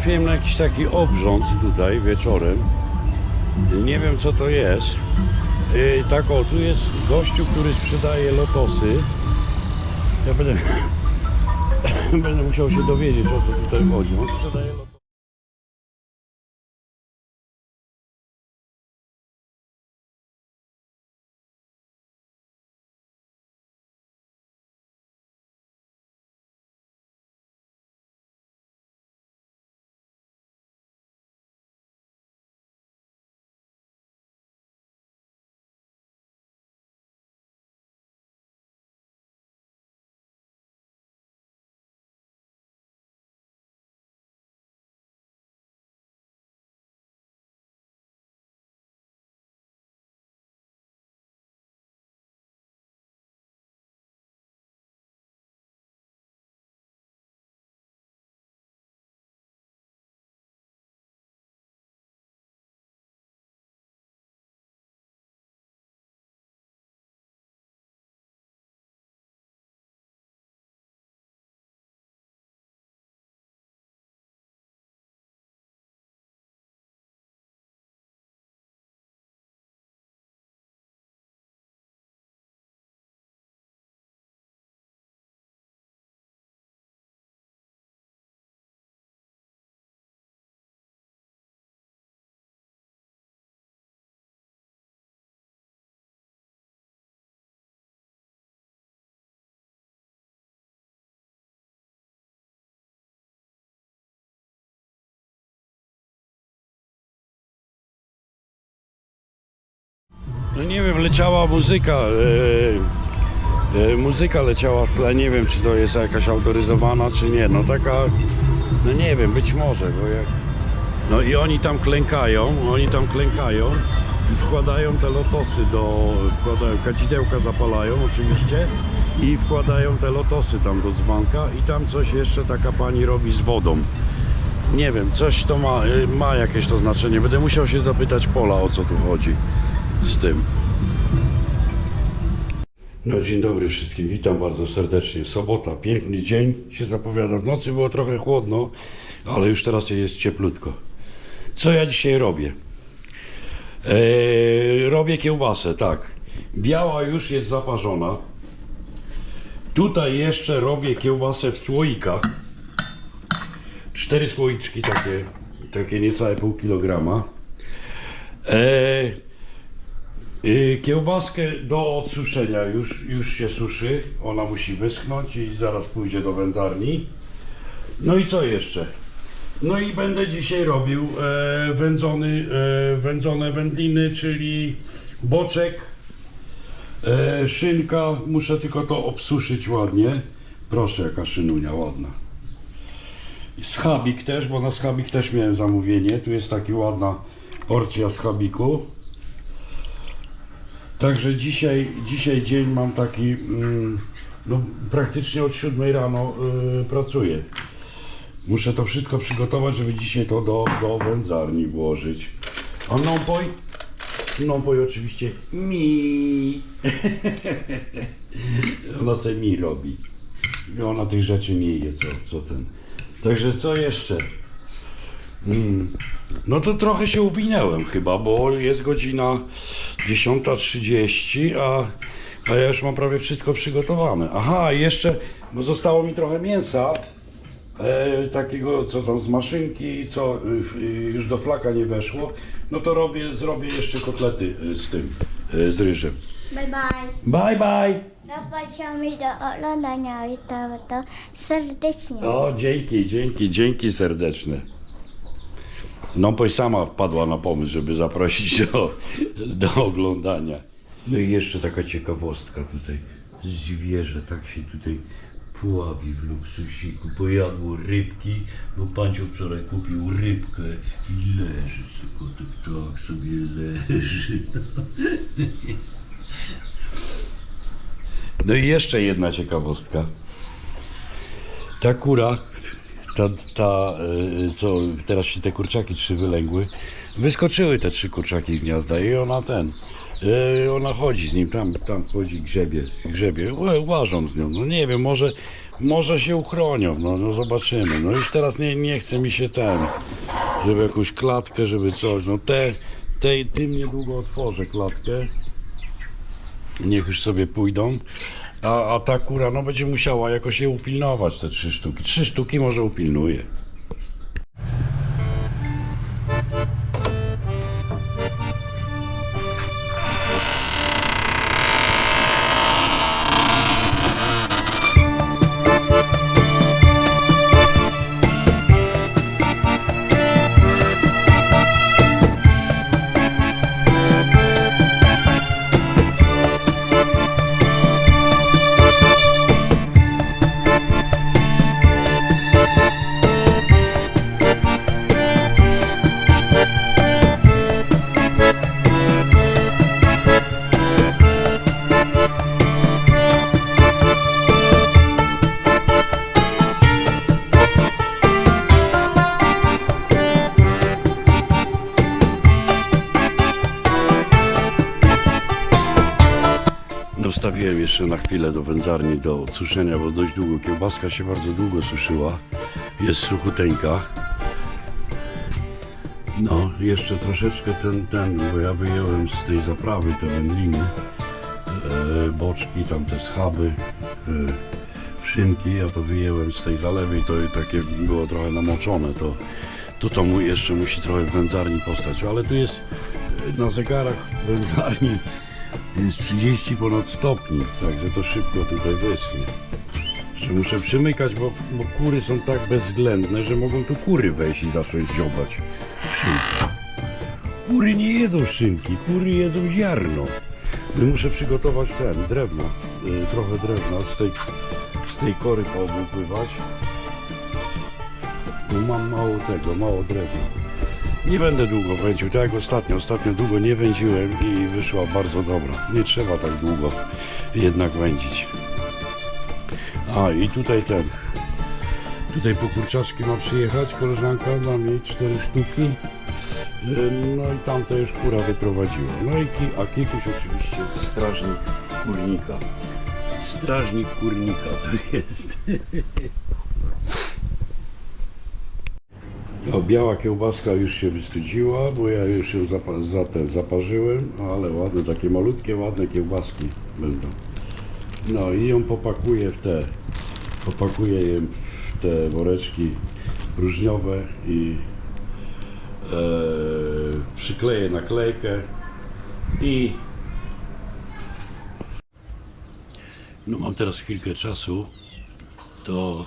trafiłem na jakiś taki obrząd tutaj wieczorem. Nie wiem co to jest. Yy, tak o, tu jest gościu, który sprzedaje lotosy. Ja będę, będę musiał się dowiedzieć o co tutaj chodzi. On sprzedaje lotosy. No nie wiem, leciała muzyka. E, e, muzyka leciała w tle. Nie wiem, czy to jest jakaś autoryzowana, czy nie. No taka, no nie wiem, być może, bo jak. No i oni tam klękają, oni tam klękają i wkładają te lotosy do. Wkładają, kadzidełka zapalają oczywiście i wkładają te lotosy tam do dzbanka i tam coś jeszcze taka pani robi z wodą. Nie wiem, coś to ma, y, ma jakieś to znaczenie. Będę musiał się zapytać Pola o co tu chodzi z tym. No dzień dobry wszystkim, witam bardzo serdecznie. Sobota, piękny dzień się zapowiada. W nocy było trochę chłodno, ale już teraz jest cieplutko. Co ja dzisiaj robię? Eee, robię kiełbasę, tak. Biała już jest zaparzona. Tutaj jeszcze robię kiełbasę w słoikach. Cztery słoiczki takie, takie niecałe pół kilograma. Eee, y, kiełbaskę do odsuszenia już, już się suszy. Ona musi wyschnąć i zaraz pójdzie do wędzarni. No i co jeszcze? No i będę dzisiaj robił e, wędzony, e, wędzone wędliny, czyli boczek, e, szynka. Muszę tylko to obsuszyć ładnie. Proszę, jaka szynunia ładna. Schabik też, bo na schabik też miałem zamówienie. Tu jest taka ładna porcja schabiku. Także dzisiaj, dzisiaj dzień mam taki, mm, no praktycznie od 7 rano y, pracuję. Muszę to wszystko przygotować, żeby dzisiaj to do, do wędzarni włożyć. A nąpoj? Nąpoj oczywiście mi. Ona se mi robi. Ona tych rzeczy nie je, co, co ten. Także co jeszcze? Mm. No to trochę się uwinęłem chyba, bo jest godzina 10.30, a, a ja już mam prawie wszystko przygotowane. Aha, jeszcze, bo zostało mi trochę mięsa, e, takiego co tam z maszynki, co y, już do flaka nie weszło, no to robię, zrobię jeszcze kotlety y, z tym, y, z ryżem. Bye bye. Bye bye! Zapraszamy do oglądania i to, to serdecznie. O, dzięki, dzięki, dzięki serdeczne. No, poj sama wpadła na pomysł, żeby zaprosić do, do oglądania. No i jeszcze taka ciekawostka tutaj. Zwierzę tak się tutaj pławi w luksusiku, pojadło rybki, bo Panciu wczoraj kupił rybkę i leży sobie kotek, tak sobie leży. No i jeszcze jedna ciekawostka. Ta kura, ta, ta y, co teraz się te kurczaki trzy wylęgły, wyskoczyły te trzy kurczaki z gniazda i ona ten, y, ona chodzi z nim, tam, tam chodzi, grzebie, grzebie, Ła- łażą z nią, no nie wiem, może, Może się uchronią, no, no zobaczymy. No już teraz nie, nie chce mi się ten, żeby jakąś klatkę, żeby coś. No te, te tym niedługo otworzę klatkę. Niech już sobie pójdą. A, a ta kura no będzie musiała jakoś je upilnować, te trzy sztuki. Trzy sztuki może upilnuje. Dostawiłem jeszcze na chwilę do wędzarni do suszenia, bo dość długo. Kiełbaska się bardzo długo suszyła. Jest suchuteńka. No, jeszcze troszeczkę ten, ten, bo ja wyjąłem z tej zaprawy te wędliny, e, boczki, tam te schaby, e, szynki, ja to wyjęłem z tej zalewy i to takie było trochę namoczone, to to, to mu jeszcze musi trochę w wędzarni postać, ale tu jest na zegarach wędzarni jest 30 ponad stopni, także to szybko tutaj wyschnie. Że muszę przymykać, bo, bo kury są tak bezwzględne, że mogą tu kury wejść i zacząć dziobać szynki. Kury nie jedzą szynki, kury jedzą ziarno. No muszę przygotować ten, drewno, y, trochę drewna z tej, z tej kory poobupływać. No mam mało tego, mało drewna. Nie będę długo wędził, tak jak ostatnio. Ostatnio długo nie wędziłem i wyszła bardzo dobra. Nie trzeba tak długo jednak wędzić. A i tutaj ten. Tutaj po kurczaczki ma przyjechać koleżanka, dam jej cztery sztuki. No i tamte już kura wyprowadziła. No i ki, a Kikuś oczywiście strażnik kurnika. Strażnik kurnika to jest. No, biała kiełbaska już się wystudziła, bo ja już ją zapa- za ten zaparzyłem, ale ładne, takie malutkie, ładne kiełbaski będą. No i ją popakuję w te, popakuję je w te woreczki różniowe i e, przykleję naklejkę i no mam teraz chwilkę czasu, to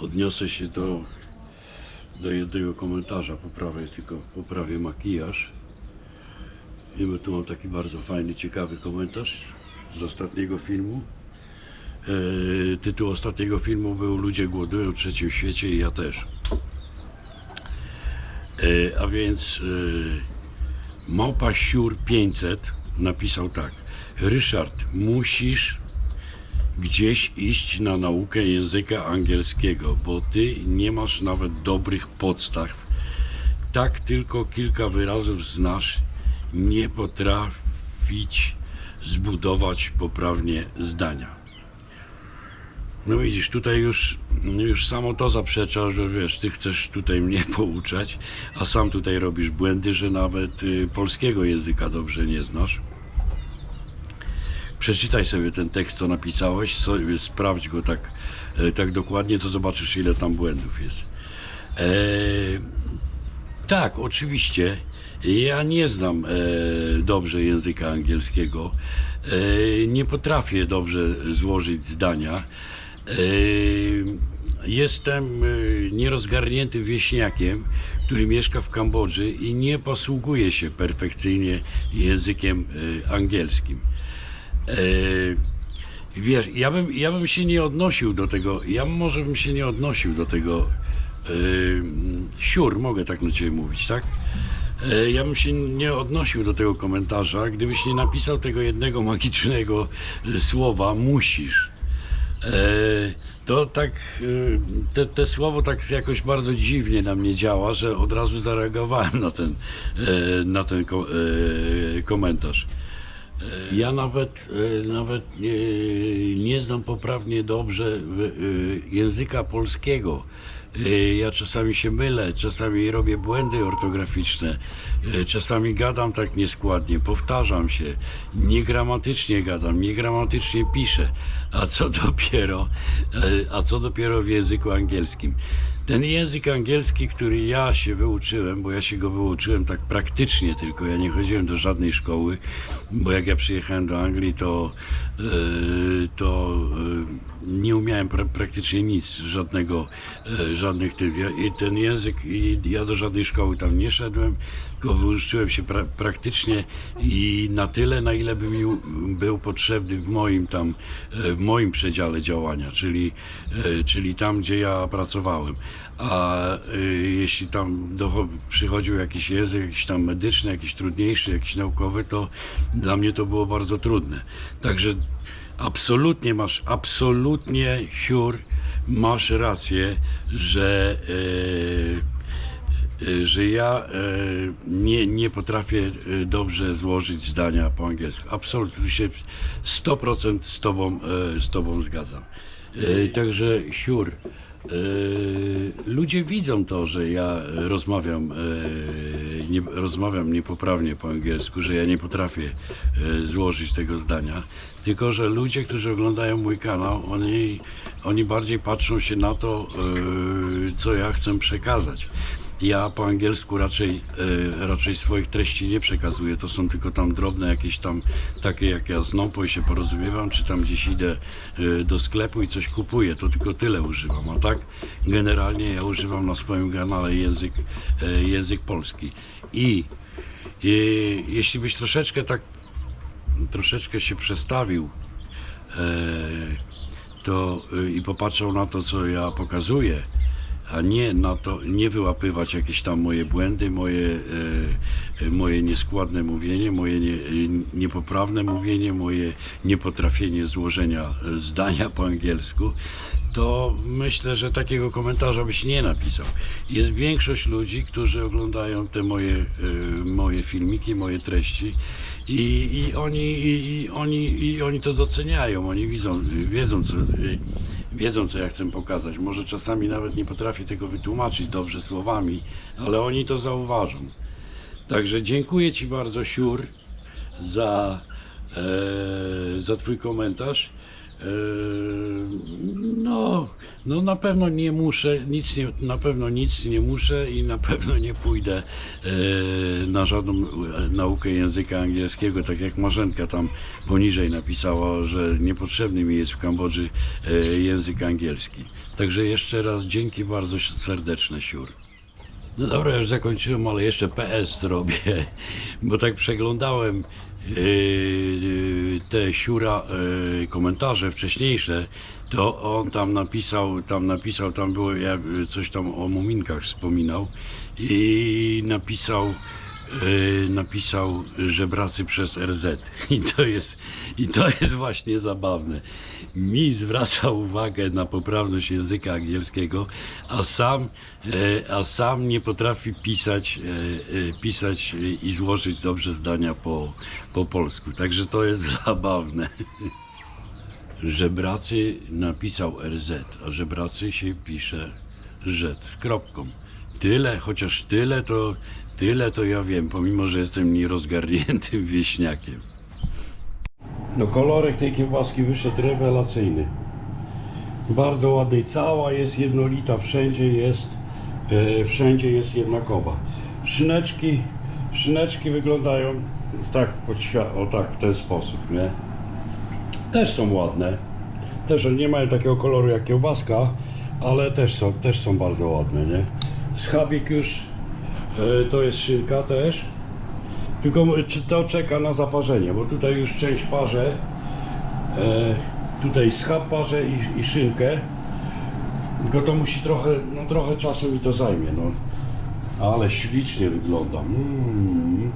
odniosę się do do jednego komentarza poprawię tylko poprawię makijaż. I my tu mam taki bardzo fajny, ciekawy komentarz z ostatniego filmu. E, tytuł ostatniego filmu był Ludzie głodują w trzecim świecie i ja też. E, a więc e, Małpa Siur 500 napisał tak. Ryszard, musisz gdzieś iść na naukę języka angielskiego, bo ty nie masz nawet dobrych podstaw. Tak tylko kilka wyrazów znasz, nie potrafić zbudować poprawnie zdania. No widzisz, tutaj już, już samo to zaprzecza, że wiesz, ty chcesz tutaj mnie pouczać, a sam tutaj robisz błędy, że nawet y, polskiego języka dobrze nie znasz. Przeczytaj sobie ten tekst, co napisałeś, sobie sprawdź go tak, e, tak dokładnie, to zobaczysz, ile tam błędów jest. E, tak, oczywiście. Ja nie znam e, dobrze języka angielskiego. E, nie potrafię dobrze złożyć zdania. E, jestem e, nierozgarniętym wieśniakiem, który mieszka w Kambodży i nie posługuje się perfekcyjnie językiem e, angielskim. E, wiesz, ja bym, ja bym się nie odnosił do tego, ja może bym się nie odnosił do tego e, siur, mogę tak na Ciebie mówić, tak? E, ja bym się nie odnosił do tego komentarza, gdybyś nie napisał tego jednego magicznego e, słowa, musisz. E, to tak, te, te słowo tak jakoś bardzo dziwnie na mnie działa, że od razu zareagowałem na ten, na ten ko- komentarz. Ja nawet, e, nawet nie, nie znam poprawnie dobrze e, języka polskiego. E, Ja czasami się mylę, czasami robię błędy ortograficzne, e, czasami gadam tak nieskładnie, powtarzam się, niegramatycznie gadam, niegramatycznie piszę, a co dopiero, e, a co dopiero w języku angielskim. Ten język angielski, który ja się wyuczyłem, bo ja się go wyuczyłem tak praktycznie tylko, ja nie chodziłem do żadnej szkoły, bo jak ja przyjechałem do Anglii, to, e, to e, nie umiałem pra, praktycznie nic, żadnego, e, żadnych tych. Ja, I ten język, i ja do żadnej szkoły tam nie szedłem, tylko wyuczyłem się pra, praktycznie i na tyle, na ile by mi był potrzebny w moim tam, e, w moim przedziale działania, czyli, e, czyli tam, gdzie ja pracowałem. A e, jeśli tam przychodził jakiś język, jakiś tam medyczny, jakiś trudniejszy, jakiś naukowy, to dla mnie to było bardzo trudne. Także absolutnie masz, absolutnie siur, masz rację, że e, że ja e, nie, nie potrafię e, dobrze złożyć zdania po angielsku. Absolutnie się 100% z tobą, z tobą zgadzam. Także siur. Ludzie widzą to, że ja rozmawiam, nie, rozmawiam niepoprawnie po angielsku, że ja nie potrafię złożyć tego zdania. Tylko, że ludzie, którzy oglądają mój kanał, oni, oni bardziej patrzą się na to, co ja chcę przekazać. Ja po angielsku raczej, e, raczej swoich treści nie przekazuję. To są tylko tam drobne jakieś tam takie jak ja z Nopo i się porozumiewam, czy tam gdzieś idę e, do sklepu i coś kupuję. To tylko tyle używam. A tak generalnie ja używam na swoim kanale język, e, język polski. I jeśli byś troszeczkę tak troszeczkę się przestawił to i popatrzał na to, co ja pokazuję, a nie na to, nie wyłapywać jakieś tam moje błędy, moje, e, e, moje nieskładne mówienie, moje nie, niepoprawne mówienie, moje niepotrafienie złożenia e, zdania po angielsku, to myślę, że takiego komentarza byś nie napisał. Jest większość ludzi, którzy oglądają te moje, moje filmiki, moje treści i, i, oni, i, i, oni, i oni to doceniają, oni widzą, wiedzą co, wiedzą, co ja chcę pokazać. Może czasami nawet nie potrafię tego wytłumaczyć dobrze słowami, ale oni to zauważą. Także dziękuję Ci bardzo, Siur, za, e, za Twój komentarz. E, no, no na pewno nie muszę, nic nie, na pewno nic nie muszę i na pewno nie pójdę e, na żadną e, naukę języka angielskiego, tak jak Marzenka tam poniżej napisała, że niepotrzebny mi jest w Kambodży język angielski. Także jeszcze raz dzięki bardzo serdeczne, Siur. No dobra, już zakończyłem, ale jeszcze PS zrobię, bo tak przeglądałem yy, te siura yy, komentarze wcześniejsze, to on tam napisał, tam napisał, tam było jak, coś tam o muminkach wspominał i napisał napisał żebracy przez RZ i to jest i to jest właśnie zabawne. Mi zwraca uwagę na poprawność języka angielskiego, a sam, e, a sam nie potrafi pisać, e, pisać i złożyć dobrze zdania po, po polsku. Także to jest zabawne. Żebracy napisał RZ, a żebracy się pisze Z z kropką. Tyle, chociaż tyle to, tyle to ja wiem, pomimo, że jestem nierozgarniętym wieśniakiem. No kolorek tej kiełbaski wyszedł rewelacyjny. Bardzo ładny i cała jest jednolita, wszędzie jest, e, wszędzie jest jednakowa. Szyneczki, szyneczki wyglądają tak, o tak, w ten sposób, nie? Też są ładne. Też nie mają takiego koloru jak kiełbaska, ale też są, też są bardzo ładne, nie? Schabik już, to jest szynka też. Tylko to czeka na zaparzenie, bo tutaj już część parze, e, tutaj schab parze i, i szynkę, tylko to musi trochę, no trochę czasu mi to zajmie, no. Ale ślicznie wygląda. Mm.